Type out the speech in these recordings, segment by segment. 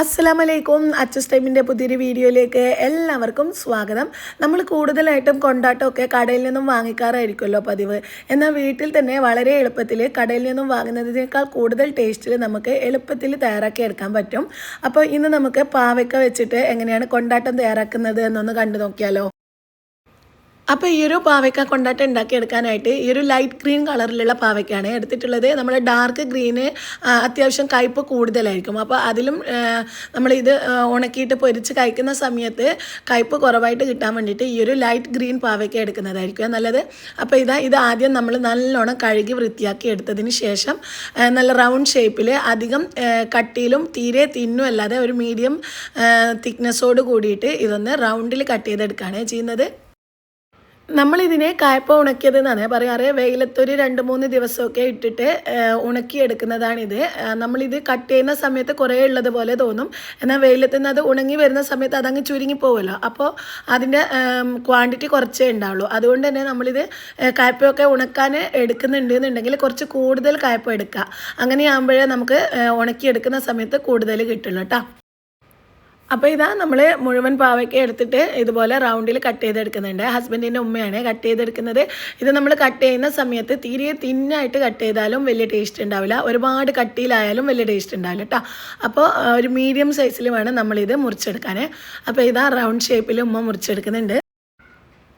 അസ്സലാം വലൈക്കും അച്ചസ് ടൈമിന്റെ പുതിയൊരു വീഡിയോയിലേക്ക് എല്ലാവർക്കും സ്വാഗതം. നമ്മൾ കൂടുതലായിട്ടും കൊണ്ടാട്ടമൊക്കെ കടയിൽ നിന്നും വാങ്ങിക്കാറായിരിക്കുമല്ലോ പതിവ്. എന്നാൽ വീട്ടിൽ തന്നെ വളരെ എളുപ്പത്തിൽ കടയിൽ നിന്നും വാങ്ങുന്നതിനേക്കാൾ കൂടുതൽ ടേസ്റ്റിൽ നമുക്ക് എളുപ്പത്തിൽ തയ്യാറാക്കി എടുക്കാൻ പറ്റും. അപ്പോൾ ഇന്ന് നമുക്ക് പാവയ്ക്ക വെച്ചിട്ട് എങ്ങനെയാണ് കൊണ്ടാട്ടം തയ്യാറാക്കുന്നത് എന്നൊന്ന് കണ്ടു നോക്കിയാലോ. അപ്പോൾ ഈ ഒരു പാവയ്ക്ക കൊണ്ടാട്ടം ഉണ്ടാക്കിയെടുക്കാനായിട്ട് ഈ ഒരു ലൈറ്റ് ഗ്രീൻ കളറിലുള്ള പാവയ്ക്കാണ് എടുത്തിട്ടുള്ളത്. നമ്മൾ ഡാർക്ക് ഗ്രീന് അത്യാവശ്യം കയ്പ്പ് കൂടുതലായിരിക്കും. അപ്പോൾ അതിലും നമ്മളിത് ഉണക്കിയിട്ട് പൊരിച്ച് കഴിക്കുന്ന സമയത്ത് കയ്പ്പ് കുറവായിട്ട് കിട്ടാൻ വേണ്ടിയിട്ട് ഈ ഒരു ലൈറ്റ് ഗ്രീൻ പാവയ്ക്ക എടുക്കുന്നതായിരിക്കും നല്ലത്. അപ്പോൾ ഇതാ ഇത് ആദ്യം നമ്മൾ നല്ലോണം കഴുകി വൃത്തിയാക്കി എടുത്തതിന് ശേഷം നല്ല റൗണ്ട് ഷേപ്പിൽ അധികം കട്ടിയിലും തീരെ തിന്നും അല്ലാതെ ഒരു മീഡിയം തിക്നെസ്സോട് കൂടിയിട്ട് ഇതൊന്ന് റൗണ്ടിൽ കട്ട് ചെയ്തെടുക്കുകയാണ് ചെയ്യുന്നത്. നമ്മളിതിനെ കായപ്പ ഉണക്കിയത് എന്നാണ് പറയാറ്. വെയിലത്തൊരു രണ്ട് മൂന്ന് ദിവസമൊക്കെ ഇട്ടിട്ട് ഉണക്കിയെടുക്കുന്നതാണിത്. നമ്മളിത് കട്ട് ചെയ്യുന്ന സമയത്ത് കുറേ ഉള്ളത് പോലെ തോന്നും. എന്നാൽ വെയിലത്ത് നിന്ന് അത് ഉണങ്ങി വരുന്ന സമയത്ത് അതങ്ങ് ചുരുങ്ങി പോകുമല്ലോ അപ്പോൾ അതിന്റെ ക്വാണ്ടിറ്റി കുറച്ചേ ഉണ്ടാവുള്ളൂ. അതുകൊണ്ട് തന്നെ നമ്മളിത് കായപ്പയൊക്കെ ഉണക്കാൻ എടുക്കുന്നുണ്ട് എന്നുണ്ടെങ്കിൽ കുറച്ച് കൂടുതൽ കായപ്പ എടുക്കുക. അങ്ങനെയാകുമ്പോഴേ നമുക്ക് ഉണക്കിയെടുക്കുന്ന സമയത്ത് കൂടുതൽ കിട്ടുള്ളൂ കേട്ടോ. അപ്പോൾ ഇതാ നമ്മൾ മുഴുവൻ പാവയ്ക്ക എടുത്തിട്ട് ഇതുപോലെ റൗണ്ടിൽ കട്ട് ചെയ്തെടുക്കുന്നുണ്ട്. ഹസ്ബൻഡിന്റെ ഉമ്മയാണ് കട്ട് ചെയ്തെടുക്കുന്നത്. ഇത് നമ്മൾ കട്ട് ചെയ്യുന്ന സമയത്ത് തീരെ തിന്നായിട്ട് കട്ട് ചെയ്താലും വലിയ ടേസ്റ്റ് ഉണ്ടാവില്ല. ഒരുപാട് കട്ടിയിലായാലും വലിയ ടേസ്റ്റ് ഉണ്ടാവില്ല കേട്ടോ അപ്പോൾ ഒരു മീഡിയം സൈസിൽ വേണം നമ്മളിത് മുറിച്ചെടുക്കാൻ അപ്പോൾ ഇതാ റൗണ്ട് ഷേപ്പിൽ ഉമ്മ മുറിച്ചെടുക്കുന്നുണ്ട്.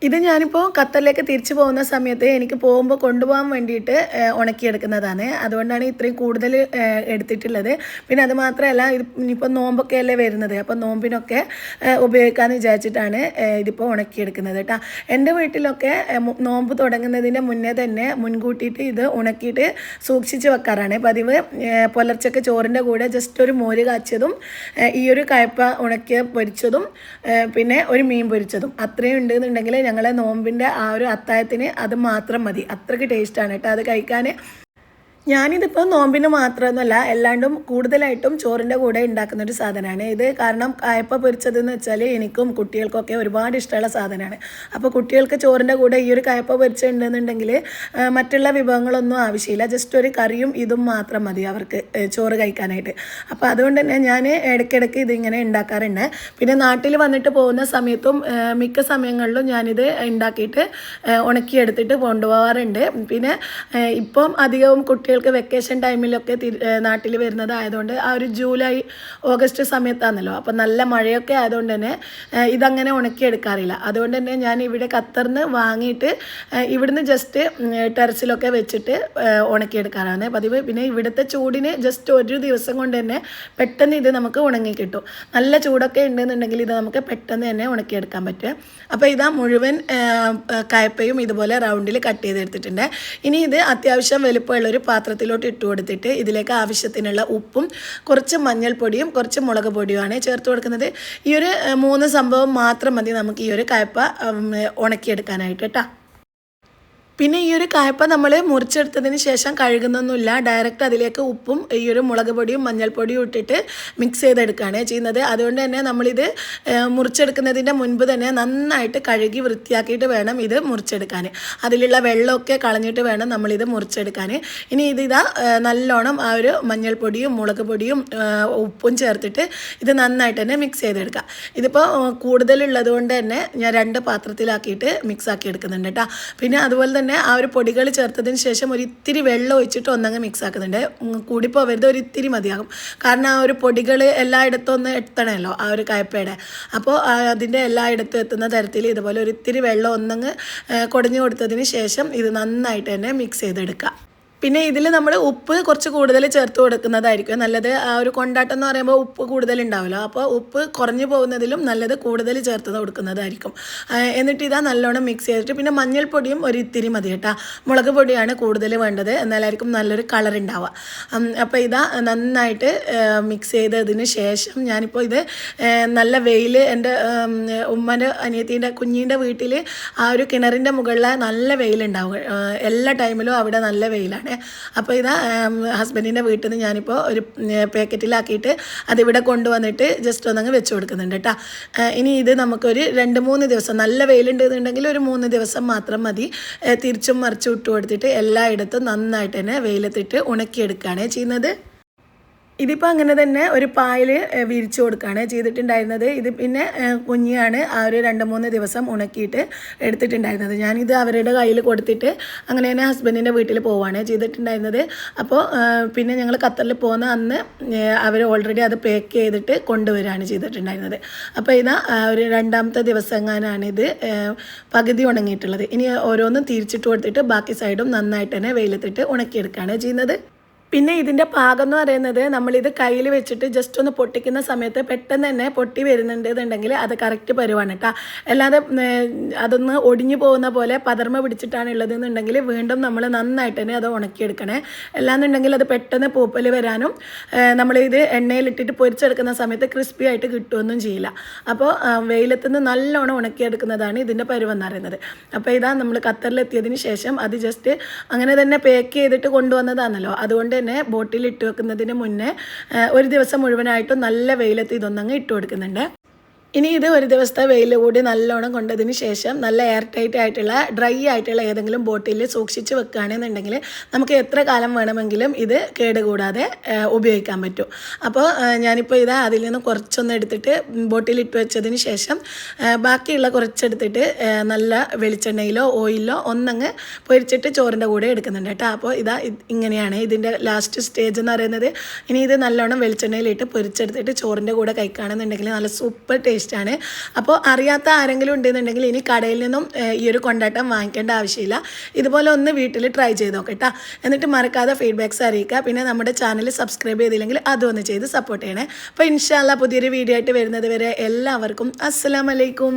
ഇത് ഞാനിപ്പോൾ ഖത്തറിലേക്ക് തിരിച്ചു പോകുന്ന സമയത്ത് എനിക്ക് പോകുമ്പോൾ കൊണ്ടുപോകാൻ വേണ്ടിയിട്ട് ഉണക്കിയെടുക്കുന്നതാണ്. അതുകൊണ്ടാണ് ഇത്രയും കൂടുതൽ എടുത്തിട്ടുള്ളത്. പിന്നെ അത് മാത്രമല്ല ഇത് നോമ്പൊക്കെ അല്ലേ വരുന്നത്. അപ്പോൾ നോമ്പിനൊക്കെ ഉപയോഗിക്കാമെന്ന് വിചാരിച്ചിട്ടാണ് ഇതിപ്പോൾ ഉണക്കിയെടുക്കുന്നത് കേട്ടോ. എന്റെ വീട്ടിലൊക്കെ നോമ്പ് തുടങ്ങുന്നതിന്റെ മുന്നേ തന്നെ മുൻകൂട്ടിയിട്ട് ഇത് ഉണക്കിയിട്ട് സൂക്ഷിച്ച് വെക്കാറാണ്. പതിവ് പുലർച്ചൊക്കെ ചോറിന്റെ കൂടെ ജസ്റ്റ് ഒരു മോര് കാച്ചതും ഈ ഒരു കയപ്പ ഉണക്കിയ പൊരിച്ചതും പിന്നെ ഒരു മീൻ പൊരിച്ചതും. അത്രയും ഉണ്ട് എന്നുണ്ടെങ്കിൽ ഞങ്ങളെ നോമ്പിന്റെ ആ ഒരു അത്തായത്തിന് അത് മാത്രം മതി. അത്രയ്ക്ക് ടേസ്റ്റാണ് കേട്ടോ. അത് കഴിക്കാൻ ഞാനിതിപ്പോൾ നോമ്പിന് മാത്രമൊന്നുമല്ല എല്ലാണ്ടും കൂടുതലായിട്ടും ചോറിന്റെ കൂടെ ഉണ്ടാക്കുന്ന ഒരു സാധനമാണ്. ഇത് കാരണം കായപ്പ പൊരിച്ചതെന്ന് വെച്ചാൽ എനിക്കും കുട്ടികൾക്കൊക്കെ ഒരുപാട് ഇഷ്ടമുള്ള സാധനമാണ്. അപ്പോൾ കുട്ടികൾക്ക് ചോറിന്റെ കൂടെ ഈ ഒരു കായപ്പ പൊരിച്ചുണ്ടെന്നുണ്ടെങ്കിൽ മറ്റുള്ള വിഭവങ്ങളൊന്നും ആവശ്യമില്ല. ജസ്റ്റ് ഒരു കറിയും ഇതും മാത്രം മതി അവർക്ക് ചോറ് കഴിക്കാനായിട്ട്. അപ്പോൾ അതുകൊണ്ട് തന്നെ ഞാൻ ഇടയ്ക്കിടയ്ക്ക് ഇതിങ്ങനെ ഉണ്ടാക്കാറുണ്ട്. പിന്നെ നാട്ടിൽ വന്നിട്ട് പോകുന്ന സമയത്തും മിക്ക സമയങ്ങളിലും ഞാനിത് ഉണ്ടാക്കിയിട്ട് ഉണക്കിയെടുത്തിട്ട് കൊണ്ടുപോകാറുണ്ട് പിന്നെ ഇപ്പം അധികവും കുട്ടികൾക്ക് വെക്കേഷൻ ടൈമിലൊക്കെ നാട്ടിൽ വരുന്നതായതുകൊണ്ട് ആ ഒരു ജൂലൈ ഓഗസ്റ്റ് സമയത്താണല്ലോ. അപ്പം നല്ല മഴയൊക്കെ ആയതുകൊണ്ട് തന്നെ ഇതങ്ങനെ ഉണക്കിയെടുക്കാറില്ല. അതുകൊണ്ട് തന്നെ ഞാൻ ഇവിടെ ഖത്തറിന്ന് വാങ്ങിയിട്ട് ഇവിടുന്ന് ജസ്റ്റ് ടെറസിലൊക്കെ വെച്ചിട്ട് ഉണക്കിയെടുക്കാറാണ് പതിവ്. പിന്നെ ഇവിടുത്തെ ചൂടിന് ജസ്റ്റ് ഒരു ദിവസം കൊണ്ട് തന്നെ പെട്ടെന്ന് ഇത് നമുക്ക് ഉണങ്ങി കിട്ടും. നല്ല ചൂടൊക്കെ ഉണ്ടെന്നുണ്ടെങ്കിൽ ഇത് നമുക്ക് പെട്ടെന്ന് തന്നെ ഉണക്കിയെടുക്കാൻ പറ്റും. അപ്പോൾ ഇതാ മുഴുവൻ കയപ്പയും ഇതുപോലെ റൗണ്ടിൽ കട്ട് ചെയ്തെടുത്തിട്ടുണ്ട്. ഇനി ഇത് അത്യാവശ്യം വലുപ്പമുള്ള ഒരു പാത്രത്തിലോട്ട് ഇട്ട് കൊടുത്തിട്ട് ഇതിലേക്ക് ആവശ്യത്തിനുള്ള ഉപ്പും കുറച്ച് മഞ്ഞൾപ്പൊടിയും കുറച്ച് മുളക് പൊടിയുമാണ് ചേർത്ത് കൊടുക്കുന്നത്. ഈ ഒരു മൂന്ന് സംഭവം മാത്രം മതി നമുക്ക് ഈ ഒരു കയപ്പ ഉണക്കിയെടുക്കാനായിട്ട് കേട്ടോ പിന്നെ ഈ ഒരു കായപ്പ നമ്മൾ മുറിച്ചെടുത്തതിന് ശേഷം കഴുകുന്നൊന്നുമില്ല. ഡയറക്റ്റ് അതിലേക്ക് ഉപ്പും ഈ ഒരു മുളക് പൊടിയും മഞ്ഞൾപ്പൊടിയും ഇട്ടിട്ട് മിക്സ് ചെയ്തെടുക്കുകയാണ് ചെയ്യുന്നത്. അതുകൊണ്ട് തന്നെ നമ്മളിത് മുറിച്ചെടുക്കുന്നതിന്റെ മുൻപ് തന്നെ നന്നായിട്ട് കഴുകി വൃത്തിയാക്കിയിട്ട് വേണം ഇത് മുറിച്ചെടുക്കാൻ. അതിലുള്ള വെള്ളമൊക്കെ കളഞ്ഞിട്ട് വേണം നമ്മളിത് മുറിച്ചെടുക്കാൻ. ഇനി ഇത് ഇതാ നല്ലോണം ആ ഒരു മഞ്ഞൾപ്പൊടിയും മുളക് പൊടിയും ഉപ്പും ചേർത്തിട്ട് ഇത് നന്നായിട്ട് തന്നെ മിക്സ് ചെയ്തെടുക്കുക ഇതിപ്പോൾ കൂടുതലുള്ളത് കൊണ്ട് തന്നെ ഞാൻ രണ്ട് പാത്രത്തിലാക്കിയിട്ട് മിക്സ് ആക്കി എടുക്കുന്നുണ്ട് കേട്ടോ പിന്നെ അതുപോലെ തന്നെ ആ ഒരു പൊടികൾ ചേർത്തതിന് ശേഷം ഒരു ഇത്തിരി വെള്ളം ഒഴിച്ചിട്ട് ഒന്നങ്ങ് മിക്സ് ആക്കുന്നുണ്ട്. കൂടിപ്പോവരുത് ഒരു ഇത്തിരി മതിയാകും. കാരണം ആ ഒരു പൊടികൾ എല്ലായിടത്തും ഒന്ന് എത്തണമല്ലോ ആ ഒരു കയപ്പയുടെ അപ്പോൾ അതിന്റെ എല്ലായിടത്തും എത്തുന്ന തരത്തിൽ ഇതുപോലെ ഒരു ഇത്തിരി വെള്ളം ഒന്നങ്ങ് കുടഞ്ഞു കൊടുത്തതിന് ശേഷം ഇത് നന്നായിട്ട് തന്നെ മിക്സ് ചെയ്തെടുക്കുക. പിന്നെ ഇതിൽ നമ്മൾ ഉപ്പ് കുറച്ച് കൂടുതൽ ചേർത്ത് കൊടുക്കുന്നതായിരിക്കും. നല്ലത് ആ ഒരു കൊണ്ടാട്ടം എന്ന് പറയുമ്പോൾ ഉപ്പ് കൂടുതൽ ഉണ്ടാവുമല്ലോ അപ്പോൾ ഉപ്പ് കുറഞ്ഞു പോകുന്നതിലും നല്ലത് കൂടുതൽ ചേർത്ത് കൊടുക്കുന്നതായിരിക്കും. എന്നിട്ട് ഇതാ നല്ലോണം മിക്സ് ചെയ്തിട്ട് പിന്നെ മഞ്ഞൾപ്പൊടിയും ഒരു ഇത്തിരി മതി കേട്ടോ. മുളക് പൊടിയാണ് കൂടുതൽ വേണ്ടത്. എന്നാലായിരിക്കും നല്ലൊരു കളർ ഉണ്ടാവുക അപ്പോൾ ഇതാ നന്നായിട്ട് മിക്സ് ചെയ്തതിന് ശേഷം ഞാനിപ്പോൾ ഇത് നല്ല വെയിൽ എന്റെ ഉമ്മന്റെ അനിയത്തിന്റെ കുഞ്ഞിന്റെ വീട്ടിൽ ആ ഒരു കിണറിന്റെ മുകളിൽ നല്ല വെയിലുണ്ടാവും എല്ലാ ടൈമിലും അവിടെ നല്ല വെയിലാണ്. അപ്പോൾ ഇതാ ഹസ്ബൻഡിന്റെ വീട്ടിൽ നിന്ന് ഞാനിപ്പോൾ ഒരു പാക്കറ്റിലാക്കിയിട്ട് അതിവിടെ കൊണ്ടുവന്നിട്ട് ജസ്റ്റ് ഒന്നങ്ങ് വെച്ച് കൊടുക്കുന്നുണ്ട് കേട്ടോ. ഇനി ഇത് നമുക്കൊരു രണ്ട് മൂന്ന് ദിവസം നല്ല വെയിലുണ്ടെന്നുണ്ടെങ്കിൽ ഒരു മൂന്ന് ദിവസം മാത്രം മതി. തിരിച്ചും മറിച്ചും ഇട്ട് കൊടുത്തിട്ട് എല്ലായിടത്തും നന്നായിട്ട് തന്നെ വെയിലത്തിട്ട് ഉണക്കിയെടുക്കുകയാണ് ചെയ്യുന്നത്. ഇതിപ്പോൾ അങ്ങനെ തന്നെ ഒരു പായൽ വിരിച്ചു കൊടുക്കുകയാണ് ചെയ്തിട്ടുണ്ടായിരുന്നത്. ഇത് പിന്നെ കുഞ്ഞിയാണ് ആ ഒരു രണ്ട് മൂന്ന് ദിവസം ഉണക്കിയിട്ട് എടുത്തിട്ടുണ്ടായിരുന്നത്. ഞാനിത് അവരുടെ കയ്യിൽ കൊടുത്തിട്ട് അങ്ങനെ തന്നെ ഹസ്ബൻഡിന്റെ വീട്ടിൽ പോവുകയാണ് ചെയ്തിട്ടുണ്ടായിരുന്നത്. അപ്പോൾ പിന്നെ ഞങ്ങൾ ഖത്തറിൽ പോകുന്ന അന്ന് അവർ ഓൾറെഡി അത് പാക്ക് ചെയ്തിട്ട് കൊണ്ടുവരികയാണ് ചെയ്തിട്ടുണ്ടായിരുന്നത്. അപ്പോൾ ഇതാ ഒരു രണ്ടാമത്തെ ദിവസം എങ്ങാനാണ് ഇത് പകുതി ഉണങ്ങിയിട്ടുള്ളത്. ഇനി ഓരോന്നും തിരിച്ചിട്ട് കൊടുത്തിട്ട് ബാക്കി സൈഡും നന്നായിട്ട് തന്നെ വെയിലത്തിട്ട് ഉണക്കിയെടുക്കുകയാണ് ചെയ്യുന്നത്. പിന്നെ ഇതിന്റെ പാകം എന്ന് പറയുന്നത് നമ്മളിത് കയ്യിൽ വെച്ചിട്ട് ജസ്റ്റ് ഒന്ന് പൊട്ടിക്കുന്ന സമയത്ത് പെട്ടെന്ന് തന്നെ പൊട്ടി വരുന്നുണ്ട് എന്നുണ്ടെങ്കിൽ അത് കറക്റ്റ് പരുവാണ് കേട്ടോ അല്ലാതെ അതൊന്ന് ഒടിഞ്ഞു പോകുന്ന പോലെ പതർമ പിടിച്ചിട്ടാണ് ഉള്ളതെന്നുണ്ടെങ്കിൽ വീണ്ടും നമ്മൾ നന്നായിട്ട് തന്നെ അത് ഉണക്കിയെടുക്കണേ. അല്ലാന്നുണ്ടെങ്കിൽ അത് പെട്ടെന്ന് പൂപ്പൽ വരാനും നമ്മളിത് എണ്ണയിലിട്ടിട്ട് പൊരിച്ചെടുക്കുന്ന സമയത്ത് ക്രിസ്പി ആയിട്ട് കിട്ടുമൊന്നും ചെയ്യില്ല. അപ്പോൾ വെയിലത്ത് നിന്ന് നല്ലോണം ഉണക്കിയെടുക്കുന്നതാണ് ഇതിന്റെ പരുവെന്ന് പറയുന്നത്. അപ്പോൾ ഇതാ നമ്മൾ ഖത്തറിലെത്തിയതിന് ശേഷം അത് ജസ്റ്റ് അങ്ങനെ തന്നെ പാക്ക് ചെയ്തിട്ട് കൊണ്ടുവന്നതാണല്ലോ. അതുകൊണ്ട് തന്നെ ബോട്ടിൽ ഇട്ട് വെക്കുന്നതിന് മുന്നേ ഒരു ദിവസം മുഴുവനായിട്ടും നല്ല വെയിലത്ത് ഇതൊന്നങ്ങ് ഇട്ട് കൊടുക്കുന്നുണ്ട്. ഇനി ഇത് ഒരു ദിവസത്തെ വെയിൽ കൂടി നല്ലോണം കൊണ്ടതിന് ശേഷം നല്ല എയർ ടൈറ്റ് ആയിട്ടുള്ള ഡ്രൈ ആയിട്ടുള്ള ഏതെങ്കിലും ബോട്ടിൽ സൂക്ഷിച്ച് വെക്കുകയാണെന്നുണ്ടെങ്കിൽ നമുക്ക് എത്ര കാലം വേണമെങ്കിലും ഇത് കേടുകൂടാതെ ഉപയോഗിക്കാൻ പറ്റും. അപ്പോൾ ഞാനിപ്പോൾ ഇത് അതിൽ നിന്ന് കുറച്ചൊന്ന് എടുത്തിട്ട് ബോട്ടിൽ ഇട്ട് വെച്ചതിന് ശേഷം ബാക്കിയുള്ള കുറച്ചെടുത്തിട്ട് നല്ല വെളിച്ചെണ്ണയിലോ ഓയിലോ ഒന്നങ്ങ് പൊരിച്ചിട്ട് ചോറിന്റെ കൂടെ എടുക്കുന്നുണ്ട് കേട്ടോ. അപ്പോൾ ഇതാ ഇങ്ങനെയാണ് ഇതിന്റെ ലാസ്റ്റ് സ്റ്റേജ് എന്ന് പറയുന്നത്. ഇനി ഇത് നല്ലോണം വെളിച്ചെണ്ണയിലിട്ട് പൊരിച്ചെടുത്തിട്ട് ചോറിന്റെ കൂടെ കഴിക്കുകയാണെന്നുണ്ടെങ്കിൽ നല്ല സൂപ്പർ ടേസ്റ്റാണ് അപ്പോൾ അറിയാത്ത ആരെങ്കിലും ഉണ്ടെന്നുണ്ടെങ്കിൽ ഇനി കടയിൽ നിന്നും ഈ ഒരു കൊണ്ടാട്ടം വാങ്ങിക്കേണ്ട ആവശ്യമില്ല. ഇതുപോലെ ഒന്ന് വീട്ടിൽ ട്രൈ ചെയ്ത് നോക്കട്ടാ. എന്നിട്ട് മറക്കാതെ ഫീഡ്ബാക്ക്സ് അറിയിക്കുക. പിന്നെ നമ്മുടെ ചാനൽ സബ്സ്ക്രൈബ് ചെയ്തില്ലെങ്കിൽ അതൊന്ന് ചെയ്ത് സപ്പോർട്ട് ചെയ്യണേ. അപ്പോൾ ഇൻഷാല്ല പുതിയൊരു വീഡിയോ ആയിട്ട് വരുന്നത് വരെ എല്ലാവർക്കും അസ്സലാമലൈക്കും